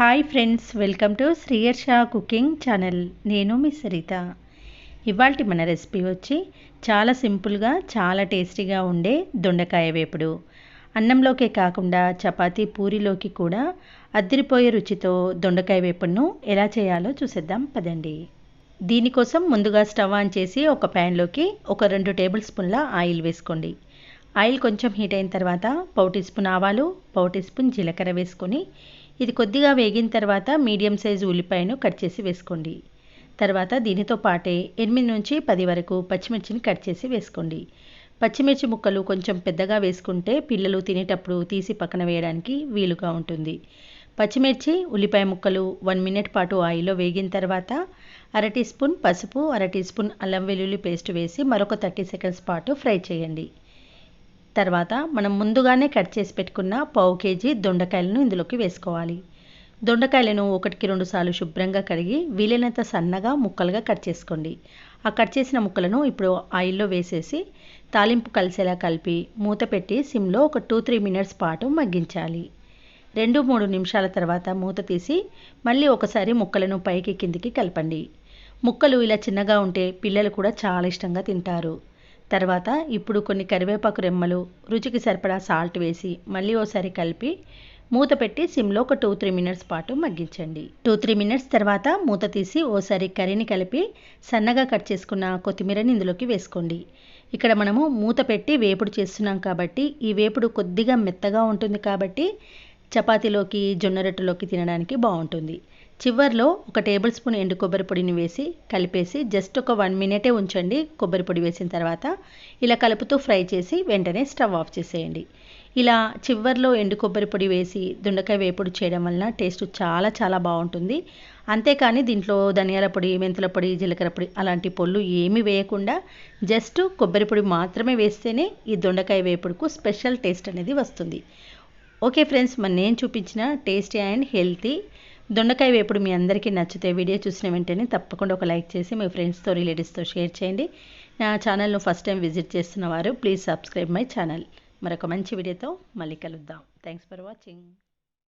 Hi friends welcome to Sriharsha cooking channel నేను మీ సరిత. ఇవాళ మన రెసిపీ వచ్చి చాలా సింపుల్గా చాలా టేస్టీగా ఉండే దొండకాయ వేపుడు. అన్నంలోకే కాకుండా చపాతీ పూరిలోకి కూడా అద్దరిపోయే రుచితో దొండకాయ వేపుడును ఎలా చేయాలో చూసేద్దాం పదండి. దీనికోసం ముందుగా స్టవ్ ఆన్ చేసి ఒక ప్యాన్లోకి ఒక రెండు టేబుల్ స్పూన్ల ఆయిల్ వేసుకోండి. ఆయిల్ కొంచెం హీట్ అయిన తర్వాత పావు టీ స్పూన్ ఆవాలు పావు టీ స్పూన్ జీలకర్ర వేసుకొని ఇది కొద్దిగా వేగిన తర్వాత మీడియం సైజు ఉల్లిపాయను కట్ చేసి వేసుకోండి. తర్వాత దీనితో పాటే ఎనిమిది నుంచి పది వరకు పచ్చిమిర్చిని కట్ చేసి వేసుకోండి. పచ్చిమిర్చి ముక్కలు కొంచెం పెద్దగా వేసుకుంటే పిల్లలు తినేటప్పుడు తీసి పక్కన వేయడానికి వీలుగా ఉంటుంది. పచ్చిమిర్చి ఉల్లిపాయ ముక్కలు వన్ మినిట్ పాటు ఆయిల్లో వేగిన తర్వాత అర టీ స్పూన్ పసుపు అర టీ స్పూన్ అల్లం వెల్లుల్లి పేస్ట్ వేసి మరొక థర్టీ సెకండ్స్ పాటు ఫ్రై చేయండి. తర్వాత మనం ముందుగానే కట్ చేసి పెట్టుకున్న పావు కేజీ దొండకాయలను ఇందులోకి వేసుకోవాలి. దొండకాయలను ఒకటికి రెండు సార్లు శుభ్రంగా కడిగి వీలైనంత సన్నగా ముక్కలుగా కట్ చేసుకోండి. ఆ కట్ చేసిన ముక్కలను ఇప్పుడు ఆయిల్లో వేసేసి తాలింపు కలిసేలా కలిపి మూత పెట్టి సిమ్లో ఒక టూ త్రీ మినిట్స్ పాటు మగ్గించాలి. రెండు మూడు నిమిషాల తర్వాత మూత తీసి మళ్ళీ ఒకసారి ముక్కలను పైకి కిందికి కలపండి. ముక్కలు ఇలా చిన్నగా ఉంటే పిల్లలు కూడా చాలా ఇష్టంగా తింటారు. తర్వాత ఇప్పుడు కొన్ని కరివేపాకు రెమ్మలు రుచికి సరిపడా సాల్ట్ వేసి మళ్ళీ ఓసారి కలిపి మూత పెట్టి సిమ్లో ఒక టూ త్రీ మినిట్స్ పాటు మగ్గించండి. టూ త్రీ మినిట్స్ తర్వాత మూత తీసి ఓసారి కర్రీని కలిపి సన్నగా కట్ చేసుకున్న కొత్తిమీరని ఇందులోకి వేసుకోండి. ఇక్కడ మనము మూత పెట్టి వేపుడు చేస్తున్నాం కాబట్టి ఈ వేపుడు కొద్దిగా మెత్తగా ఉంటుంది కాబట్టి చపాతీలోకి జొన్న రొట్టెలోకి తినడానికి బాగుంటుంది. చివర్లో ఒక టేబుల్ స్పూన్ ఎండు కొబ్బరి పొడిని వేసి కలిపేసి జస్ట్ ఒక వన్ మినిటే ఉంచండి కొబ్బరి పొడి వేసిన తర్వాత. ఇలా కలుపుతూ ఫ్రై చేసి వెంటనే స్టవ్ ఆఫ్ చేసేయండి. ఇలా చివర్లో ఎండు కొబ్బరి పొడి వేసి దొండకాయ వేపుడు చేయడం వలన టేస్ట్ చాలా చాలా బాగుంటుంది. అంతేకాని దీంట్లో ధనియాల పొడి మెంతుల పొడి జీలకర్ర పొడి అలాంటి పొళ్ళు ఏమీ వేయకుండా జస్ట్ కొబ్బరి పొడి మాత్రమే వేస్తేనే ఈ దొండకాయ వేపుడుకు స్పెషల్ టేస్ట్ అనేది వస్తుంది. ఓకే ఫ్రెండ్స్ మరి నేను చూపించిన టేస్టీ అండ్ హెల్తీ దొండకాయ వేపుడు మీ అందరికీ నచ్చితే వీడియో చూసిన వెంటనే తప్పకుండా ఒక లైక్ చేసి మీ ఫ్రెండ్స్తో రిలేటివ్స్తో షేర్ చేయండి. నా ఛానల్ను ఫస్ట్ టైం విజిట్ చేస్తున్న వారు ప్లీజ్ సబ్స్క్రైబ్ మై ఛానల్. మరొక మంచి వీడియోతో మళ్ళీ కలుద్దాం. Thanks for watching.